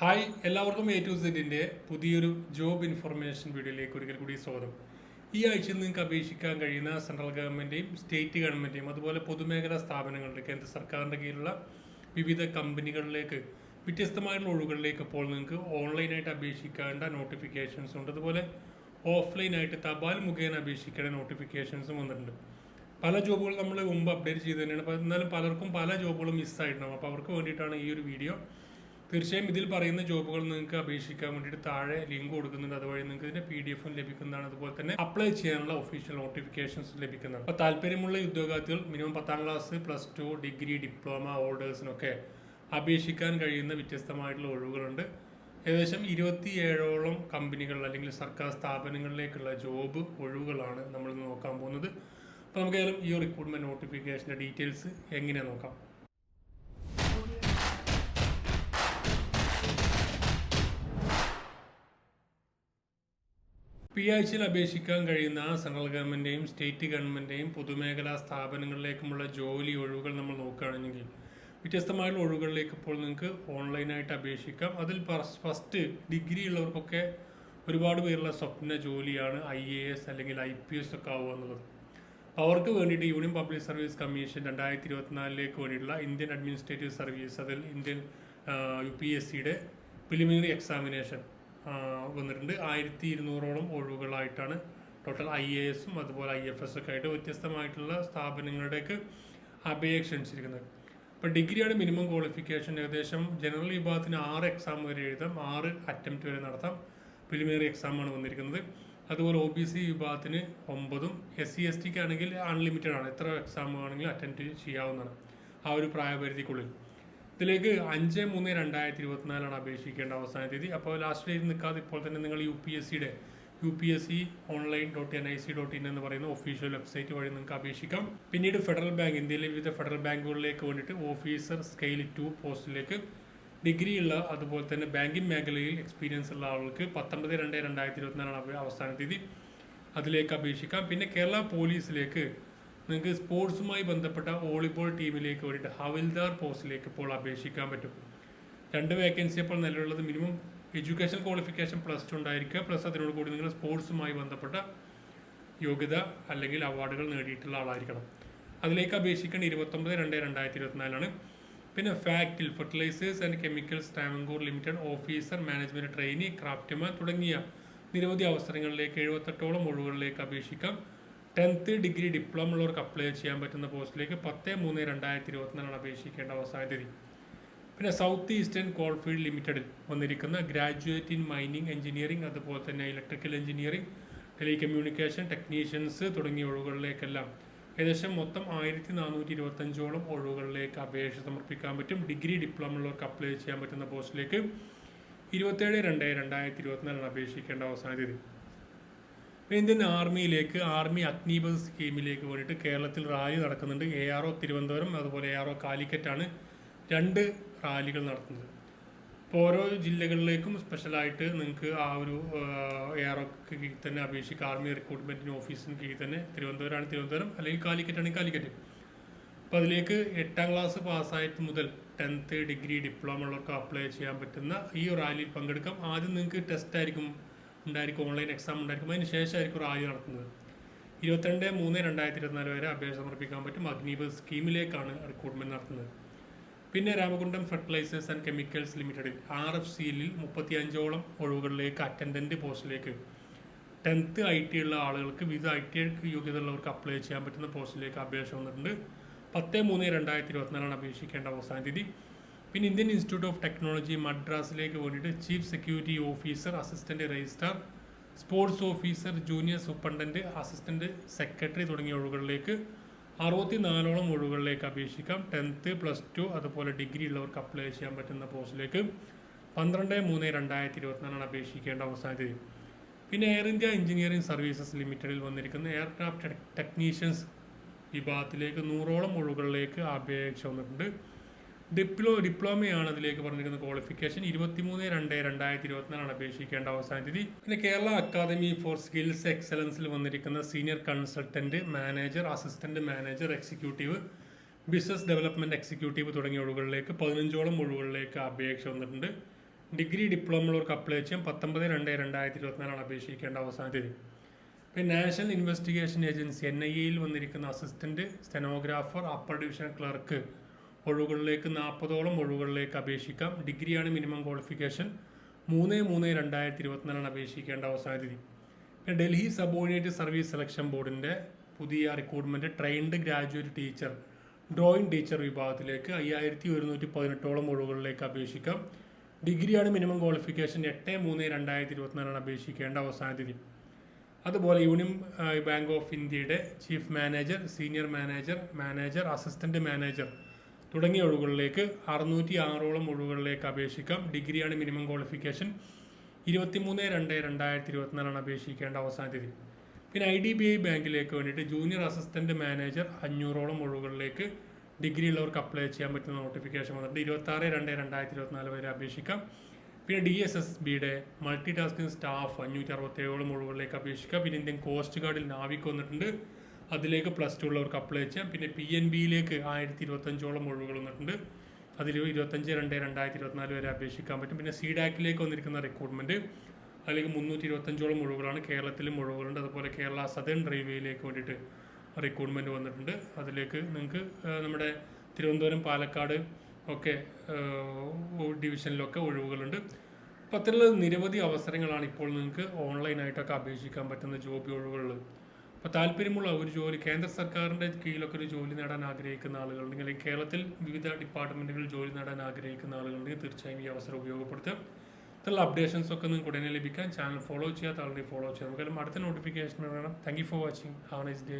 Hi എല്ലാവർക്കും A to സെറ്റിന്റെ പുതിയൊരു ജോബ് ഇൻഫർമേഷൻ വീഡിയോയിലേക്ക് ഒരിക്കൽ കൂടി സ്വാഗതം. ഈ ആഴ്ചയിൽ നിങ്ങൾക്ക് അപേക്ഷിക്കാൻ കഴിയുന്ന സെൻട്രൽ ഗവൺമെന്റിന്റെയും സ്റ്റേറ്റ് ഗവൺമെന്റിന്റെയും അതുപോലെ പൊതുമേഖലാ സ്ഥാപനങ്ങളുടെ കേന്ദ്ര സർക്കാരിന്റെ കീഴിലുള്ള വിവിധ കമ്പനികളിലേക്ക് വ്യത്യസ്തമായിട്ടുള്ള ഒഴിവുകളിലേക്ക് ഇപ്പോൾ നിങ്ങൾക്ക് ഓൺലൈനായിട്ട് അപേക്ഷിക്കേണ്ട നോട്ടിഫിക്കേഷൻസ് ഉണ്ട്. അതുപോലെ ഓഫ്ലൈനായിട്ട് തപാൽ മുഖേന അപേക്ഷിക്കേണ്ട നോട്ടിഫിക്കേഷൻസും വന്നിട്ടുണ്ട്. പല ജോബുകൾ നമ്മൾ മുമ്പ് അപ്ഡേറ്റ് ചെയ്ത് തന്നെയാണ്. എന്നാലും പലർക്കും പല ജോബുകളും മിസ്സായിട്ടുണ്ടാവും അപ്പോൾ അവർക്ക് വേണ്ടിയിട്ടാണ് ഈ ഒരു വീഡിയോ തീർച്ചയായും ഇതിൽ പറയുന്ന ജോബുകൾ നിങ്ങൾക്ക് അപേക്ഷിക്കാൻ വേണ്ടിയിട്ട് താഴെ ലിങ്ക് കൊടുക്കുന്നുണ്ട്. അതുവഴി നിങ്ങൾക്ക് ഇതിന്റെ പി ഡി എഫും ലഭിക്കുന്നതാണ്. അതുപോലെ തന്നെ അപ്ലൈ ചെയ്യാനുള്ള ഒഫീഷ്യൽ നോട്ടിഫിക്കേഷൻസ് ലഭിക്കുന്നതാണ്. അപ്പോൾ താല്പര്യമുള്ള ഉദ്യോഗാർത്ഥികൾ മിനിമം പത്താം class plus two degree diploma ഹോൾഡേഴ്സിനൊക്കെ അപേക്ഷിക്കാൻ കഴിയുന്ന വ്യത്യസ്തമായിട്ടുള്ള ഒഴിവുകളുണ്ട്. ഏകദേശം ഇരുപത്തിയേഴോളം കമ്പനികൾ അല്ലെങ്കിൽ സർക്കാർ സ്ഥാപനങ്ങളിലേക്കുള്ള ജോബ് ഒഴിവുകളാണ് നമ്മൾ നോക്കാൻ പോകുന്നത്. അപ്പോൾ നമുക്ക് ഏതായാലും ഈ റിക്രൂട്ട്മെന്റ് നോട്ടിഫിക്കേഷന്റെ ഡീറ്റെയിൽസ് എങ്ങനെയാണ് നോക്കാം. പി ആഴ്ചയിൽ അപേക്ഷിക്കാൻ കഴിയുന്ന സെൻട്രൽ ഗവൺമെന്റെയും സ്റ്റേറ്റ് ഗവൺമെന്റെയും പൊതുമേഖലാ സ്ഥാപനങ്ങളിലേക്കുമുള്ള ജോലി ഒഴിവുകൾ നമ്മൾ നോക്കുകയാണെങ്കിൽ വ്യത്യസ്തമായുള്ള ഒഴിവുകളിലേക്ക് ഇപ്പോൾ നിങ്ങൾക്ക് ഓൺലൈനായിട്ട് അപേക്ഷിക്കാം. അതിൽ ഫസ്റ്റ് ഡിഗ്രി ഉള്ളവർക്കൊക്കെ ഒരുപാട് പേരുള്ള സ്വപ്ന ജോലിയാണ് ഐ എ എസ് അല്ലെങ്കിൽ ഐ പി എസ് ഒക്കെ ആവുക എന്നുള്ളത്. അവർക്ക് വേണ്ടിയിട്ട് യൂണിയൻ പബ്ലിക് സർവീസ് കമ്മീഷൻ രണ്ടായിരത്തി ഇരുപത്തിനാലിലേക്ക് വേണ്ടിയിട്ടുള്ള ഇന്ത്യൻ അഡ്മിനിസ്ട്രേറ്റീവ് സർവീസ് അതിൽ ഇന്ത്യൻ യു പി എസ് സിയുടെ പ്രിലിമിനറി എക്സാമിനേഷൻ വന്നിട്ടുണ്ട്. ആയിരത്തി ഇരുന്നൂറോളം ഒഴിവുകളായിട്ടാണ് ടോട്ടൽ ഐ എ എസും അതുപോലെ ഐ എഫ് എസ് ഒക്കെ ആയിട്ട് വ്യത്യസ്തമായിട്ടുള്ള സ്ഥാപനങ്ങളുടെയൊക്കെ അപേക്ഷ ക്ഷണിച്ചിരിക്കുന്നത് ഇപ്പോൾ ഡിഗ്രിയാണ് മിനിമം ക്വാളിഫിക്കേഷൻ ഏകദേശം ജനറൽ വിഭാഗത്തിന് ആറ് എക്സാം വരെ എഴുതാം. ആറ് അറ്റംപ്റ്റ് വരെ നടത്താം. പ്രിലിമിനറി എക്സാമാണ് വന്നിരിക്കുന്നത്. അതുപോലെ ഒ ബി സി വിഭാഗത്തിന് ഒമ്പതും എസ് സി എസ് ടിക്ക് ആണെങ്കിൽ അൺലിമിറ്റഡ് ആണ്. എത്ര എക്സാം ആണെങ്കിലും അറ്റൻഡ് ചെയ്യാവുന്നതാണ്. ആ ഒരു പ്രായപരിധിക്കുള്ളിൽ. ഇതിലേക്ക് അഞ്ച് മൂന്ന് രണ്ടായിരത്തി ഇരുപത്തിനാലാണ് അപേക്ഷിക്കേണ്ട അവസാന തീയതി. അപ്പോൾ ലാസ്റ്റ് ഡേറ്റ് നിൽക്കാതെ ഇപ്പോൾ തന്നെ നിങ്ങൾ യു പി എസ് സിയുടെ U P S C online dot N I C dot in എന്ന് പറയുന്ന ഒഫീഷ്യൽ വെബ്സൈറ്റ് വഴി നിങ്ങൾക്ക് അപേക്ഷിക്കാം. പിന്നീട് ഫെഡറൽ ബാങ്ക് ഇന്ത്യയിലെ വിവിധ ഫെഡറൽ ബാങ്കുകളിലേക്ക് വേണ്ടിയിട്ട് ഓഫീസർ സ്കെയിൽ ടു പോസ്റ്റിലേക്ക് ഡിഗ്രി ഉള്ള അതുപോലെ തന്നെ ബാങ്കിങ് മേഖലയിൽ എക്സ്പീരിയൻസ് ഉള്ള ആളുകൾക്ക് പത്തൊമ്പത് രണ്ട് രണ്ടായിരത്തി ഇരുപത്തിനാലാണ് അവസാന തീയതി. അതിലേക്ക് അപേക്ഷിക്കാം. പിന്നെ കേരള പോലീസിലേക്ക് നിങ്ങൾക്ക് സ്പോർട്സുമായി ബന്ധപ്പെട്ട വോളിബോൾ ടീമിലേക്ക് വേണ്ടിയിട്ട് ഹവിൽദാർ പോസ്റ്റിലേക്ക് ഇപ്പോൾ അപേക്ഷിക്കാൻ പറ്റും. രണ്ട് വേക്കൻസി ഇപ്പോൾ നിലവിലുള്ളത് minimum education qualification plus two ഉണ്ടായിരിക്കുക. പ്ലസ് അതിനോട് കൂടി നിങ്ങൾ സ്പോർട്സുമായി ബന്ധപ്പെട്ട യോഗ്യത അല്ലെങ്കിൽ അവാർഡുകൾ നേടിയിട്ടുള്ള ആളായിരിക്കണം. അതിലേക്ക് അപേക്ഷിക്കേണ്ട ഇരുപത്തൊമ്പത് രണ്ട് രണ്ടായിരത്തി ഇരുപത്തിനാലാണ് പിന്നെ ഫാക്ടിൽ fertilizers and chemicals Travancore limited officer management trainee craftsman തുടങ്ങിയ നിരവധി അവസരങ്ങളിലേക്ക് എഴുപത്തെട്ടോളം ഒഴിവുകളിലേക്ക് അപേക്ഷിക്കാം. ടെൻത്ത് ഡിഗ്രി ഡിപ്ലോമ ഉള്ളവർക്ക് അപ്ലൈ ചെയ്യാൻ പറ്റുന്ന പോസ്റ്റിലേക്ക് പത്ത് മൂന്ന് രണ്ടായിരത്തി ഇരുപത്തിനാലാണ് അപേക്ഷിക്കേണ്ട അവസാന തീയതി. പിന്നെ സൗത്ത് ഈസ്റ്റേൺ കോൾഫീൽഡ് ലിമിറ്റഡിൽ വന്നിരിക്കുന്ന ഗ്രാജുവേറ്റ് ഇൻ മൈനിങ് എഞ്ചിനീയറിംഗ് അതുപോലെ തന്നെ ഇലക്ട്രിക്കൽ എഞ്ചിനീയറിംഗ് ടെലികമ്മ്യൂണിക്കേഷൻ ടെക്നീഷ്യൻസ് തുടങ്ങിയ ഒഴിവുകളിലേക്കെല്ലാം ഏകദേശം മൊത്തം ആയിരത്തി നാനൂറ്റി ഇരുപത്തഞ്ചോളം ഒഴിവുകളിലേക്ക് അപേക്ഷ സമർപ്പിക്കാൻ പറ്റും. ഡിഗ്രി ഡിപ്ലോമ ഉള്ളവർക്ക് അപ്ലൈ ചെയ്യാൻ പറ്റുന്ന പോസ്റ്റിലേക്ക് ഇരുപത്തേഴ് രണ്ട് രണ്ടായിരത്തി ഇരുപത്തിനാലാണ് അപേക്ഷിക്കേണ്ട അവസാന തീയതി. ഇന്ത്യൻ ആർമിയിലേക്ക് ആർമി അഗ്നിപത് സ്കീമിലേക്ക് വേണ്ടിയിട്ട് കേരളത്തിൽ റാലി നടക്കുന്നുണ്ട്. എ ആർ ഒ തിരുവനന്തപുരം അതുപോലെ എ ആർ ഒ കാലിക്കറ്റാണ് രണ്ട് റാലികൾ നടത്തുന്നത്. ഇപ്പോൾ ഓരോ ജില്ലകളിലേക്കും സ്പെഷ്യലായിട്ട് നിങ്ങൾക്ക് ആ ഒരു എ ആർ ഒക്ക് കീഴിൽ തന്നെ അപേക്ഷിക്കുക ആർമി റിക്രൂട്ട്മെന്റിന് ഓഫീസിന് കീഴിൽ തന്നെ തിരുവനന്തപുരമാണ് തിരുവനന്തപുരം അല്ലെങ്കിൽ കാലിക്കറ്റാണെങ്കിൽ കാലിക്കറ്റ്. അപ്പോൾ അതിലേക്ക് എട്ടാം ക്ലാസ് പാസ്സായിട്ട് മുതൽ ടെൻത്ത് ഡിഗ്രി ഡിപ്ലോമ ഉള്ളവർക്ക് അപ്ലൈ ചെയ്യാൻ പറ്റുന്ന ഈ റാലിയിൽ പങ്കെടുക്കാം. ആദ്യം നിങ്ങൾക്ക് ടെസ്റ്റ് ആയിരിക്കും ഉണ്ടായിരിക്കും ഓൺലൈൻ എക്സാം ഉണ്ടായിരിക്കും. അതിന് ശേഷമായിരിക്കും റാലി നടത്തുന്നത്. ഇരുപത്തിരണ്ട് മൂന്ന് രണ്ടായിരത്തി ഇരുപത്തിനാല് വരെ അപേക്ഷ സമർപ്പിക്കാൻ പറ്റും അഗ്നീപ് സ്കീമിലേക്കാണ് റിക്രൂട്ട്മെന്റ് നടത്തുന്നത്. പിന്നെ രാമകുണ്ടം ഫെർട്ടിലൈസേഴ്സ് ആൻഡ് കെമിക്കൽസ് ലിമിറ്റഡിൽ ആർ എഫ് സിയിൽ മുപ്പത്തി അഞ്ചോളം ഒഴിവുകളിലേക്ക് അറ്റൻഡന്റ് പോസ്റ്റിലേക്ക് ടെൻത്ത് ഐ ടി ഉള്ള ആളുകൾക്ക് വിവിധ ഐ ടി യോഗ്യത ഉള്ളവർക്ക് അപ്ലൈ ചെയ്യാൻ പറ്റുന്ന പോസ്റ്റിലേക്ക് അപേക്ഷ വന്നിട്ടുണ്ട്. പത്ത് മൂന്ന് രണ്ടായിരത്തി ഇരുപത്തിനാലാണ് അപേക്ഷിക്കേണ്ട അവസാന തീയതി. പിന്നെ ഇന്ത്യൻ ഇൻസ്റ്റിറ്റ്യൂട്ട് ഓഫ് ടെക്നോളജി മദ്രാസിലേക്ക് വേണ്ടിയിട്ട് chief security officer assistant registrar sports officer junior superintendent assistant secretary തുടങ്ങിയ ഒഴുകളിലേക്ക് അറുപത്തി നാലോളം ഒഴുകളിലേക്ക് അപേക്ഷിക്കാം. ടെൻത്ത് പ്ലസ് ടു അതുപോലെ ഡിഗ്രി ഉള്ളവർക്ക് അപ്ലൈ ചെയ്യാൻ പറ്റുന്ന പോസ്റ്റിലേക്ക് പന്ത്രണ്ട് മൂന്ന് രണ്ടായിരത്തി ഇരുപത്തിനാലാണ് അപേക്ഷിക്കേണ്ട അവസാന തീയതി. പിന്നെ എയർ ഇന്ത്യ എഞ്ചിനീയറിംഗ് സർവീസസ് ലിമിറ്റഡിൽ വന്നിരിക്കുന്ന എയർക്രാഫ്റ്റ് ടെക്നീഷ്യൻസ് വിഭാഗത്തിലേക്ക് നൂറോളം ഒഴുകളിലേക്ക് അപേക്ഷ വന്നിട്ടുണ്ട്. ഡിപ്ലോ ഡിപ്ലോമയാണ് അതിലേക്ക് പറഞ്ഞിരിക്കുന്ന ക്വാളിഫിക്കേഷൻ ഇരുപത്തിമൂന്ന് രണ്ട് രണ്ടായിരത്തി ഇരുപത്തിനാലാണ് അപേക്ഷിക്കേണ്ട അവസാന തീയതി. പിന്നെ കേരള അക്കാദമി ഫോർ സ്കിൽസ് എക്സലൻസിൽ വന്നിരിക്കുന്ന senior consultant manager assistant manager executive business development executive തുടങ്ങിയ ഒഴിവുകളിലേക്ക് പതിനഞ്ചോളം ഒഴിവുകളിലേക്ക് അപേക്ഷ വന്നിട്ടുണ്ട്. ഡിഗ്രി ഡിപ്ലോമ ഉള്ളവർക്ക് അപ്ലൈ ചെയ്യാം പത്തൊമ്പത് രണ്ട് രണ്ടായിരത്തി ഇരുപത്തിനാലാണ് അപേക്ഷിക്കേണ്ട അവസാന തീയതി. പിന്നെ national investigation agency N I എയിൽ വന്നിരിക്കുന്ന assistant stenographer upper division clerk ഒഴിവുകളിലേക്ക് നാൽപ്പതോളം ഒഴിവുകളിലേക്ക് അപേക്ഷിക്കാം. ഡിഗ്രിയാണ് മിനിമം ക്വാളിഫിക്കേഷൻ. മൂന്ന് മൂന്ന് രണ്ടായിരത്തി ഇരുപത്തിനാലാണ് അപേക്ഷിക്കേണ്ട അവസാന തീയതി പിന്നെ ഡൽഹി സബോർഡിനേറ്റ് സർവീസ് സെലക്ഷൻ ബോർഡിന്റെ പുതിയ recruitment trained graduate teacher drawing teacher വിഭാഗത്തിലേക്ക് അയ്യായിരത്തി ഒരുന്നൂറ്റി പതിനെട്ടോളം ഒഴിവുകളിലേക്ക് അപേക്ഷിക്കാം. ഡിഗ്രിയാണ് മിനിമം ക്വാളിഫിക്കേഷൻ. എട്ട് മൂന്ന് രണ്ടായിരത്തി ഇരുപത്തിനാലാണ് അപേക്ഷിക്കേണ്ട അവസാന തീയതി അതുപോലെ യൂണിയൻ ബാങ്ക് ഓഫ് ഇന്ത്യയുടെ chief manager senior manager manager assistant manager തുടങ്ങിയ ഒഴിവുകളിലേക്ക് അറുന്നൂറ്റി ആറോളം ഒഴിവുകളിലേക്ക് അപേക്ഷിക്കാം. ഡിഗ്രിയാണ് മിനിമം ക്വാളിഫിക്കേഷൻ. ഇരുപത്തിമൂന്ന് രണ്ട് രണ്ടായിരത്തി ഇരുപത്തിനാലാണ് അപേക്ഷിക്കേണ്ട അവസാന തീയതി പിന്നെ ഐ ഡി ബി ഐ ബാങ്കിലേക്ക് വേണ്ടിയിട്ട് ജൂനിയർ അസിസ്റ്റന്റ് മാനേജർ അഞ്ഞൂറോളം ഒഴിവുകളിലേക്ക് ഡിഗ്രി ഉള്ളവർക്ക് അപ്ലൈ ചെയ്യാൻ പറ്റുന്ന നോട്ടിഫിക്കേഷൻ വന്നിട്ടുണ്ട്. ഇരുപത്തി ആറ് രണ്ട് രണ്ടായിരത്തി ഇരുപത്തിനാല് വരെ അപേക്ഷിക്കാം. പിന്നെ ഡി എസ് എസ് ബിയുടെ മൾട്ടി ടാസ്കിംഗ് സ്റ്റാഫ് അഞ്ഞൂറ്റി അറുപത്തേഴോളം ഒഴിവുകളിലേക്ക് അപേക്ഷിക്കാം. പിന്നെ ഇന്ത്യൻ കോസ്റ്റ് ഗാർഡിൽ നാവിക്ക് വന്നിട്ടുണ്ട്. അതിലേക്ക് പ്ലസ് ടു ഉള്ളവർക്ക് അപ്ലൈ ചെയ്യാം. പിന്നെ പി എൻ ബിയിലേക്ക് ആയിരത്തി ഇരുപത്തഞ്ചോളം ഒഴിവുകൾ വന്നിട്ടുണ്ട്. അതിൽ ഇരുപത്തഞ്ച് രണ്ട് രണ്ടായിരത്തി ഇരുപത്തിനാല് വരെ അപേക്ഷിക്കാൻ പറ്റും. പിന്നെ സീഡാക്കിലേക്ക് വന്നിരിക്കുന്ന റിക്രൂട്ട്മെന്റ് അതിലേക്ക് മുന്നൂറ്റി ഇരുപത്തഞ്ചോളം ഒഴിവുകളാണ്. കേരളത്തിലും ഒഴിവുകളുണ്ട്. അതുപോലെ കേരള സദേൺ റെയിൽവേയിലേക്ക് വേണ്ടിയിട്ട് റിക്രൂട്ട്മെന്റ് വന്നിട്ടുണ്ട്. അതിലേക്ക് നിങ്ങൾക്ക് നമ്മുടെ തിരുവനന്തപുരം പാലക്കാട് ഒക്കെ ഡിവിഷനിലൊക്കെ ഒഴിവുകളുണ്ട്. അത്തരത്തിലുള്ള നിരവധി അവസരങ്ങളാണ് ഇപ്പോൾ നിങ്ങൾക്ക് ഓൺലൈനായിട്ടൊക്കെ അപേക്ഷിക്കാൻ പറ്റുന്ന ജോബ് ഒഴിവുകൾ. അപ്പോൾ താല്പര്യമുള്ള ഒരു ജോലി കേന്ദ്ര സർക്കാരിന്റെ കീഴിലൊക്കെ ഒരു ജോലി നേടാൻ ആഗ്രഹിക്കുന്ന ആളുകളുണ്ടെങ്കിൽ അല്ലെങ്കിൽ കേരളത്തിൽ വിവിധ ഡിപ്പാർട്ട്മെന്റുകളിൽ ജോലി നേടാൻ ആഗ്രഹിക്കുന്ന ആളുകളുണ്ടെങ്കിൽ തീർച്ചയായും ഈ അവസരം ഉപയോഗപ്പെടുത്തുക. ഇത്തരത്തിലുള്ള അപ്ഡേഷൻസ് ഒക്കെ നിങ്ങൾക്ക് ഉടനെ ലഭിക്കാൻ ചാനൽ ഫോളോ ചെയ്യാത്ത ആളുടെ ഫോളോ ചെയ്യാം. നമുക്കെല്ലാം അടുത്ത നോട്ടിഫിക്കേഷൻ വേണം. Thank you for watching have nice day